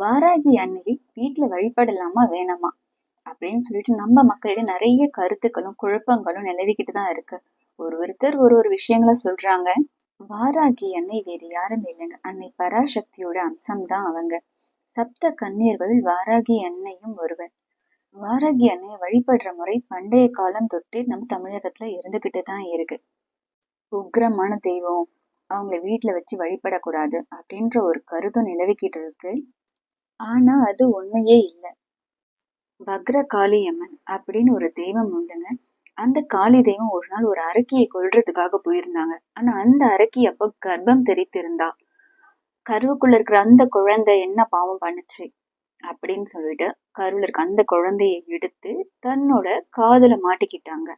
வாராகி அன்னையை வீட்டில் வழிபடலாமா வேணாமா? அப்படின்னு சொல்லிட்டு நம்ம மக்களிடையே நிறைய கருத்துக்களும் குழப்பங்களும் நிலவிக்கிட்டு தான் இருக்கு. ஒரு ஒருத்தர் ஒரு ஒரு விஷயங்கள சொல்றாங்க. வாராகி அன்னை வேறு யாரும் இல்லைங்க. அன்னை பராசக்தியோட அம்சம்தான் அவங்க. சப்த கண்ணீர்கள் வாராகி அன்னையும் ஒருவர். வாராகி அன்னையை வழிபடுற முறை பண்டைய காலம் தொட்டு நம்ம தமிழகத்துல இருந்துகிட்டு தான் இருக்கு. உக்ரமான தெய்வம் அவங்கள வீட்டுல வச்சு வழிபடக்கூடாது அப்படின்ற ஒரு கருத்தும் நிலவிக்கிட்டு இருக்கு. ஆனா அது உண்மையே இல்லை. வக்ர காளியம்மன் அப்படின்னு ஒரு தெய்வம் உண்டுங்க. அந்த காளி தெய்வம் ஒரு நாள் ஒரு அரக்கியை கொள்றதுக்காக போயிருந்தாங்க. ஆனா அந்த அரக்கி அப்போ கர்ப்பம் தெரித்திருந்தா. கருவுக்குள்ள இருக்கிற அந்த குழந்தை என்ன பாவம் பண்ணுச்சு அப்படின்னு சொல்லிட்டு கருவில் இருக்க அந்த குழந்தைய எடுத்து தன்னோட காதல மாட்டிக்கிட்டாங்க.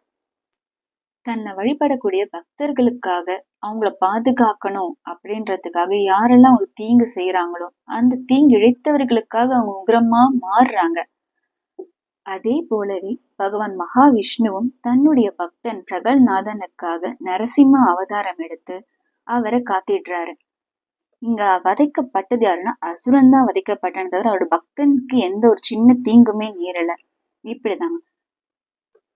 தன்னை வழிபடக்கூடிய பக்தர்களுக்காக அவங்கள பாதுகாக்கணும் அப்படின்றதுக்காக யாரெல்லாம் அவங்க தீங்கு செய்யறாங்களோ அந்த தீங்கு இழைத்தவர்களுக்காக அவங்க உக்ரமா மாறுறாங்க. அதே போலவே பகவான் மகாவிஷ்ணுவும் தன்னுடைய பக்தன் பிரகல்நாதனுக்காக நரசிம்ம அவதாரம் எடுத்து அவரை காத்திடுறாரு. இங்க வதைக்கப்பட்டது யாருன்னா அசுரன் தான் வதைக்கப்பட்டன தவிர அவரோட பக்தனுக்கு எந்த ஒரு சின்ன தீங்குமே நேரல இப்படிதாங்க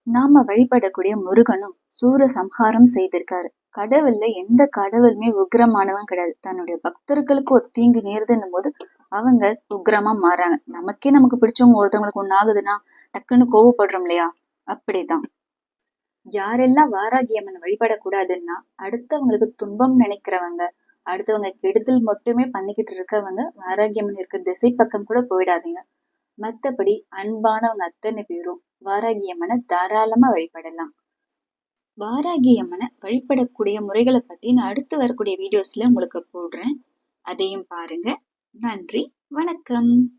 நாம வழிபடக்கூடிய முருகனும் சூர சம்ஹாரம் செய்திருக்காரு. கடவுள்ல எந்த கடவுளுமே உக்ரமானவன் கிடையாது. தன்னுடைய பக்தர்களுக்கு ஒரு தீங்கு நேருதுன்னும் போது அவங்க உக்ரமா மாறாங்க நமக்கே நமக்கு பிடிச்சவங்க ஒருத்தவங்களுக்கு ஒண்ணு ஆகுதுன்னா டக்குன்னு கோவப்படுறோம் இல்லையா? அப்படிதான் யாரெல்லாம் வாராகியம்மன் வழிபடக்கூடாதுன்னா அடுத்தவங்களுக்கு துன்பம் நினைக்கிறவங்க அடுத்தவங்க கெடுதல் மட்டுமே பண்ணிக்கிட்டு இருக்கவங்க வாராகியம்மன் இருக்க திசை பக்கம் கூட போயிடாதீங்க. மற்றபடி அன்பானவங்க அத்தனை பேரும் வாராகியம்மனை தாராளமா வழிபடலாம். வாராகியம்மனை வழிபடக்கூடிய முறைகளை பத்தி நான் அடுத்து வரக்கூடிய வீடியோஸ்ல உங்களுக்கு போடுறேன். அதையும் பாருங்க. நன்றி. வணக்கம்.